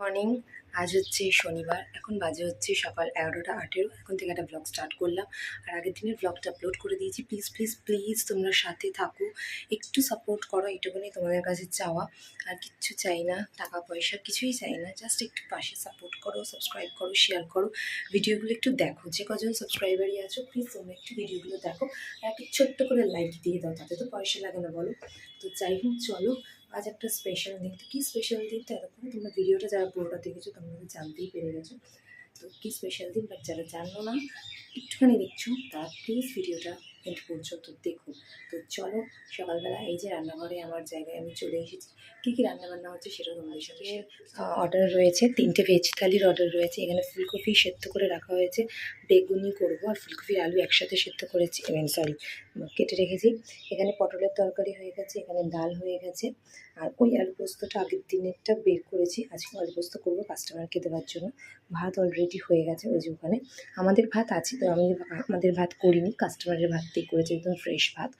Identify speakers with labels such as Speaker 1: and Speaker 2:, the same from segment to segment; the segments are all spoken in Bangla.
Speaker 1: মর্নিং। আজ হচ্ছে শনিবার। এখন বাজে হচ্ছে সকাল এগারোটা আঠেরো। এখন থেকে একটা ব্লগ স্টার্ট করলাম। আর আগের দিনের ব্লগটা আপলোড করে দিয়েছি। প্লিজ প্লিজ প্লিজ তোমরা সাথে থাকো। একটু সাপোর্ট করো এইটুকুনি তোমাদের কাছে চাওয়া। আর কিচ্ছু চাই না। টাকা পয়সা কিছুই চাই না। জাস্ট একটু পাশে সাপোর্ট করো সাবস্ক্রাইব করো শেয়ার করো। ভিডিওগুলো একটু দেখো। যে কজন সাবস্ক্রাইবারই আছো প্লিজ তোমরা একটু ভিডিওগুলো দেখো। আর একটু ছোট্ট করে লাইক দিয়ে দাও। তাতে তো পয়সা লাগে না, বলো। তো যাই হোক, চলো। আজ একটা স্পেশাল দিন। তো কী স্পেশাল দিন? তো এতক্ষণ তোমরা ভিডিওটা যারা পুরোটা দেখেছ, তোমরা জানতেই পেরে গেছো। তো কী স্পেশাল দিন? বাট যারা জানো না, একটুখানি দেখছ তার প্লিজ ভিডিওটা এন্ড পর্যন্ত দেখুন। তো চলো, সকালবেলা এই যে রান্নাঘরে আমার জায়গায় আমি চলে এসেছি। কী কী রান্নাবান্না হচ্ছে সেটা তোমাদের সাথে অর্ডার রয়েছে, তিনটে ভেজ থালির অর্ডার রয়েছে। এখানে ফুলকপি সেদ্ধ করে রাখা হয়েছে। বেগুনি করব আর ফুলকপি, আলু একসাথে সেদ্ধ করেছি সরি কেটে রেখেছি। এখানে পটলের তরকারি হয়ে গেছে, এখানে ডাল হয়ে গেছে। আর ওই আলু পোস্তটা আগের দিনেরটা বের করেছি। আজকে আলু পোস্ত করব কাস্টমারকে দেওয়ার জন্য। ভাত অলরেডি হয়ে গেছে ওই যে ওখানে। আমাদের ভাত আছে, তো আমি আমাদের ভাত করিনি কাস্টমারের ভাততেই করেছে একদম ফ্রেশ ভাত।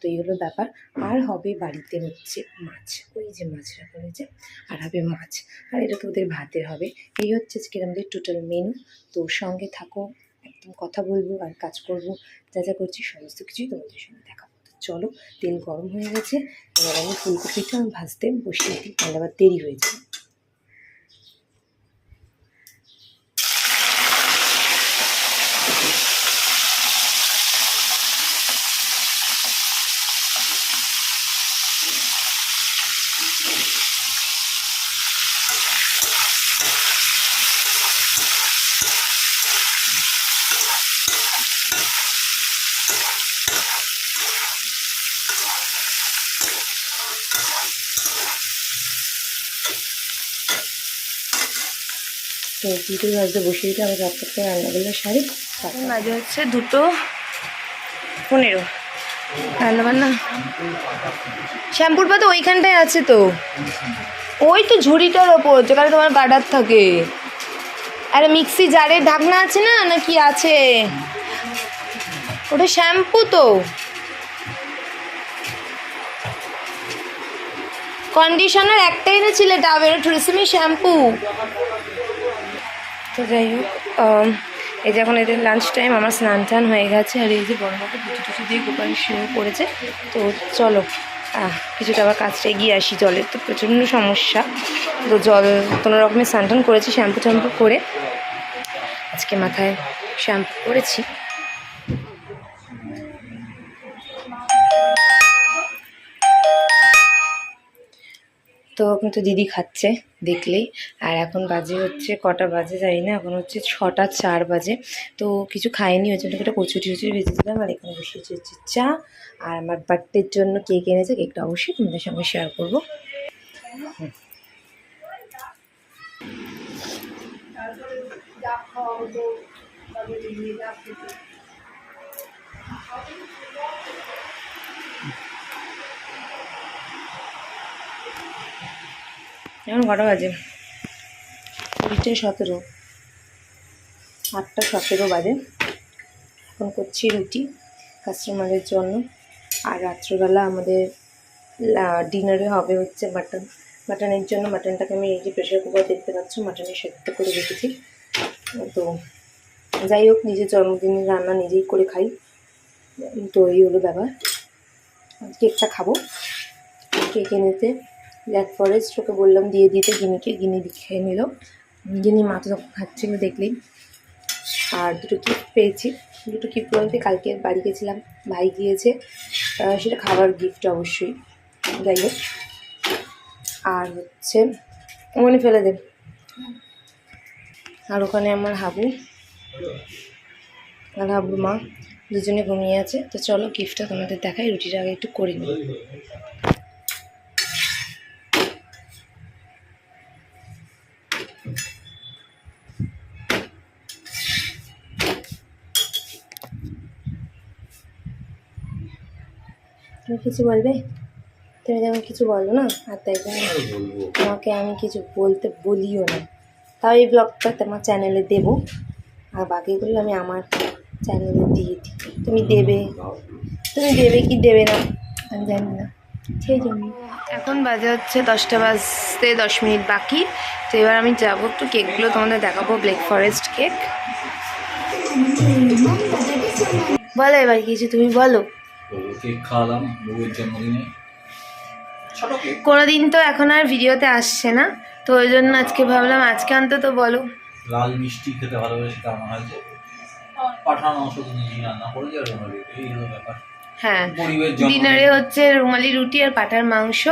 Speaker 1: তো এই হলো ব্যাপার। আর হবে বাড়িতে হচ্ছে মাছ। ওই যে মাছ রাখা হয়েছে। আর হবে মাছ। আর এটা তো ওদের ভাতের হবে। এই হচ্ছে আজকের আমাদের টোটাল মেনু তো সঙ্গে থাকো, একদম কথা বলব আর কাজ করব। যা যা করছি সমস্ত কিছুই তোমাদের সঙ্গে দেখাবো। চলো, তেল গরম হয়ে গেছে। এবার আমি ফুলকপিটা ভাজতে বসিয়ে দিই আবার দেরি হয়ে যাবে। তো দুটো ভাজতে হচ্ছে দুটো পনেরো। রান্নাবান্না? শ্যাম্পুর পাতা ওইখানটায় আছে তো। ওই তো ঝুড়িটার ওপর যেখানে তোমার গার্ডার থাকে। আরে মিক্সি জারের ঢাকনা আছে না, নাকি আছে? ওটা শ্যাম্পু তো। কন্ডিশনার একটাই না ছিলে ডাবের ট্রেসিমি শ্যাম্পু। তো যাই হোক এই যে এখন এদের লাঞ্চ টাইম আমার স্নান টান হয়ে গেছে আর এই যে বড় মাকে পুজো টুচু দিয়ে গোপাল শুয়ে পড়েছে। তো চলো কিছুটা আবার কাজটা এগিয়ে আসি জলের তো প্রচণ্ড সমস্যা। তো জল, কোনো রকমের স্নান টান করেছি শ্যাম্পু ট্যাম্পু করে আজকে মাথায় শ্যাম্পু করেছি। তো কিন্তু দিদি খাচ্ছে, দেখলেই। আর এখন বাজে হচ্ছে কটা বাজে যাই না, এখন হচ্ছে ছটা চার বাজে। তো কিছু খাইনি, ওই জন্য একটা কচুরি টচুরি ভেজেছিলাম আর এখানে বসিয়েছি হচ্ছে চা। আর আমার বার্থডের জন্য কেক এনেছে কেকটা অবশ্যই তোমাদের সঙ্গে শেয়ার করব। হুম। এখন কটা বাজে? কুড়িটে সতেরো। আটটা সতেরো বাজে। এখন করছি রুটি কাস্টমারের জন্য। আর রাত্রিবেলা আমাদের ডিনারে হবে হচ্ছে মাটন মাটনের জন্য মাটনটাকে আমি এই যে প্রেশার কুকার দেখতে পাচ্ছ মাটনে সেদ্ধ করে রেখেছি। তো যাই হোক, নিজের জন্মদিনের রান্না নিজেই করে খাই। তো এই হলো ব্যাপার। কেকটা খাব। কেক এনেতে ব্ল্যাক ফরেস্ট ওকে বললাম দিয়ে দিতে, গিনিকে, গিনি খেয়ে নিল। গিনি মা তো তখন খাচ্ছিল দেখলেই। আর দুটো গিফট পেয়েছি। দুটো গিফট বলতে কালকে বাড়ি গেছিলাম, ভাই গিয়েছে। সেটা খাবার গিফট অবশ্যই, যাই হোক। আর হচ্ছে, ওখানে ফেলে দেব আর ওখানে আমার হাবু। আর হাবুর মা দুজনে ঘুমিয়ে আছে। তো চলো গিফটটা তোমাদের দেখাই রুটিটা আগে একটু করে নিই। তুমি কিছু বলবে? তুমি যেমন কিছু বলো না আর তাই জন্য তোমাকে আমি কিছু বলতে বলিও না। তাও এই ব্লগটা তোমার চ্যানেলে দেবো আর বাকিগুলো আমি আমার চ্যানেলে দিয়ে দিই। তুমি দেবে? তুমি দেবে কি দেবে না? আমি জানি না। সেই জন্য। এখন বাজে হচ্ছে দশটা বাজতে দশ মিনিট বাকি। তো এবার আমি যাব একটু কেকগুলো তোমাদের দেখাবো ব্ল্যাক ফরেস্ট কেক বলো এবার কিছু তুমি বলো।
Speaker 2: তো কেক খাওয়ালাম বউয়ের জন্মদিনে। ছোট কেক
Speaker 1: তো এখন আর ভিডিওতে আসছে না তো ওই জন্য আজকে ভাবলাম আজকে অন্তত বলো।
Speaker 2: লাল মিষ্টি খেতে ভালোবাসি তা মনে হয়। পাঠানো নিজেই রান্না করে দিয়ে এই হলো ব্যাপার।
Speaker 1: হ্যাঁ। ডিনারে হচ্ছে রুমালি রুটি আর পাটার মাংস।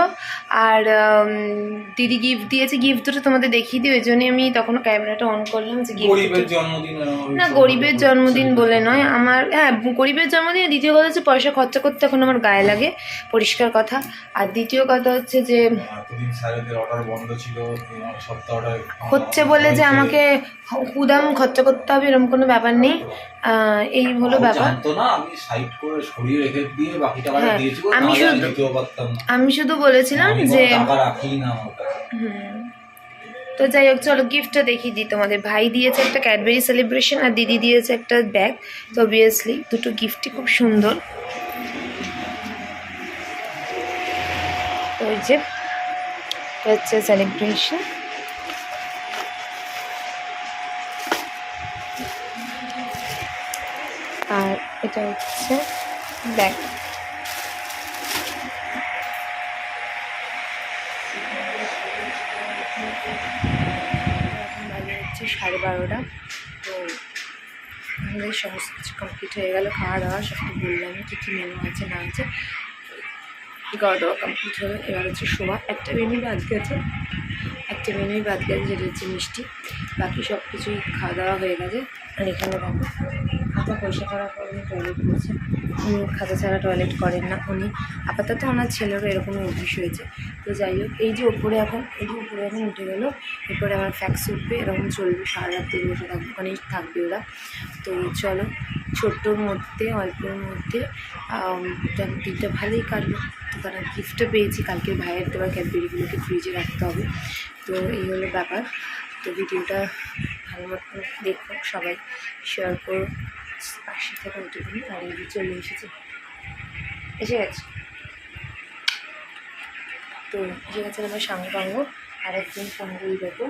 Speaker 1: আর দিদি গিফট দিয়েছে গিফট দুটো তোমাদের দেখিয়ে দিই ওই জন্যই আমি তখন ক্যামেরাটা অন করলাম যে
Speaker 2: গরিবের জন্মদিন
Speaker 1: না গরিবের জন্মদিন। বলে নয় আমার হ্যাঁ গরিবের জন্মদিন দ্বিতীয় কথা হচ্ছে পয়সা খরচা করতে এখন আমার গায়ে লাগে পরিষ্কার কথা। আর দ্বিতীয় কথা হচ্ছে যে হচ্ছে বলে যে আমাকে কুদাম খরচা করতে হবে এরকম কোনো ব্যাপার নেই। এই হলো ব্যাপার।
Speaker 2: না আমি সাইড করে সরিয়ে দিয়ে টাকাটা
Speaker 1: হ্যাঁ,
Speaker 2: দিয়েছি
Speaker 1: আমি শুধু-
Speaker 2: পারতাম না।
Speaker 1: আমি শুধু বলেছিলাম যে
Speaker 2: টাকা রাখি না আমার কাছে।
Speaker 1: হুম। তো যাই হোক চলো গিফটটা দেখিয়ে দিই তোমাদের। ভাই দিয়েছে একটা ক্যাডবেরি সেলিব্রেশন আর দিদি দিয়েছে একটা ব্যাগ তো অবভিয়াসলি দুটো গিফটই খুব সুন্দর। তো ওই যে হচ্ছে সেলিব্রেশন আর এটা হচ্ছে বাজে হচ্ছে সাড়ে বারোটা। তো আমাদের সমস্ত কিছু কমপ্লিট হয়ে গেল, খাওয়া দাওয়া সব বললাম কী কী মেনু আছে, না আছে। খাওয়া দাওয়া কমপ্লিট হলো। এবার হচ্ছে শোয়া একটা মেনু বাদ গেছে। একটা মেনুই বাদ গেছে, যেটা হচ্ছে মিষ্টি। বাকি সব কিছুই খাওয়া দাওয়া হয়ে গেছে। আর এখানে দেখো খাতা পয়সা করার পর টয়লেট করছে খাতা ছাড়া টয়লেট করেন না উনি। আপাতত ওনার ছেলেরও এরকম অভ্যেস হয়েছে। তো যাই হোক, এই যে ওপরে এখন, এই যে উপরে এখন উঠে গেলো, এরপরে আমার ফ্যাক্স উঠবে, এরকম চলবে, সারা রাত্রি বসে থাকবে ওখানেই থাকবে ওরা। তো চলো ছোট্টর মধ্যে অল্পের মধ্যে দিনটা ভালোই কাটলো। তো তারা গিফটও পেয়েছি, কালকে ভাইয়ের দেওয়া ক্যাডবেরিগুলোকে ফ্রিজে রাখতে হবে। তো এই হলো ব্যাপার। তো ভিডিওটা ভালো মতো দেখো, সবাই শেয়ার করো। পাশে থেকে ওইটুকুনি আর চলে এসেছে। এসে গেছে। তো এসে গেছে আমার সাঙ্গ আর একদিন ফোন করে দেখো।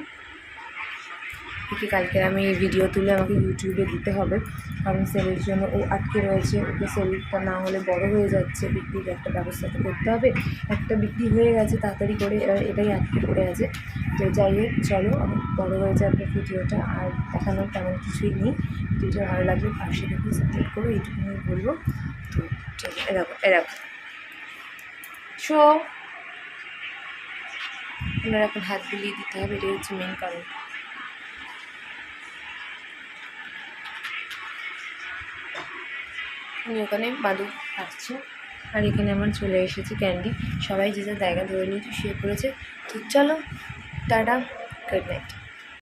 Speaker 1: একে কালকে আমি ভিডিও তুলে আমাকে ইউটিউবে দিতে হবে। কারণ সেলের জন্য ও আটকে রয়েছে। ওকে সেলটা না হলে বড় হয়ে যাচ্ছে। বিক্রির একটা ব্যবস্থা তো করতে হবে। একটা বিক্রি হয়ে গেছে, তাড়াতাড়ি করে এটাই আটকে পড়ে আছে। তো যাই হোক, চলো, অনেক বড় হয়ে যাবে ভিডিওটা। আর দেখানোর তেমন কিছুই নেই। ভিডিওটা ভালো লাগলে পাশে দেখে সাপোর্ট করো এইটুকুনি বলব। তো চলো এরকম এরকম শো। ওনার এখন হাত বুলিয়ে দিতে হবে, এটাই হচ্ছে মেন কারণ। আমি ওখানে বাদু আসছে। আর এখানে আমার চলে এসেছে ক্যান্ডি। সবাই যে যার জায়গা ধরে নিয়েছে শুয়ে পড়েছে তো চলো, টাটা, গুড নাইট।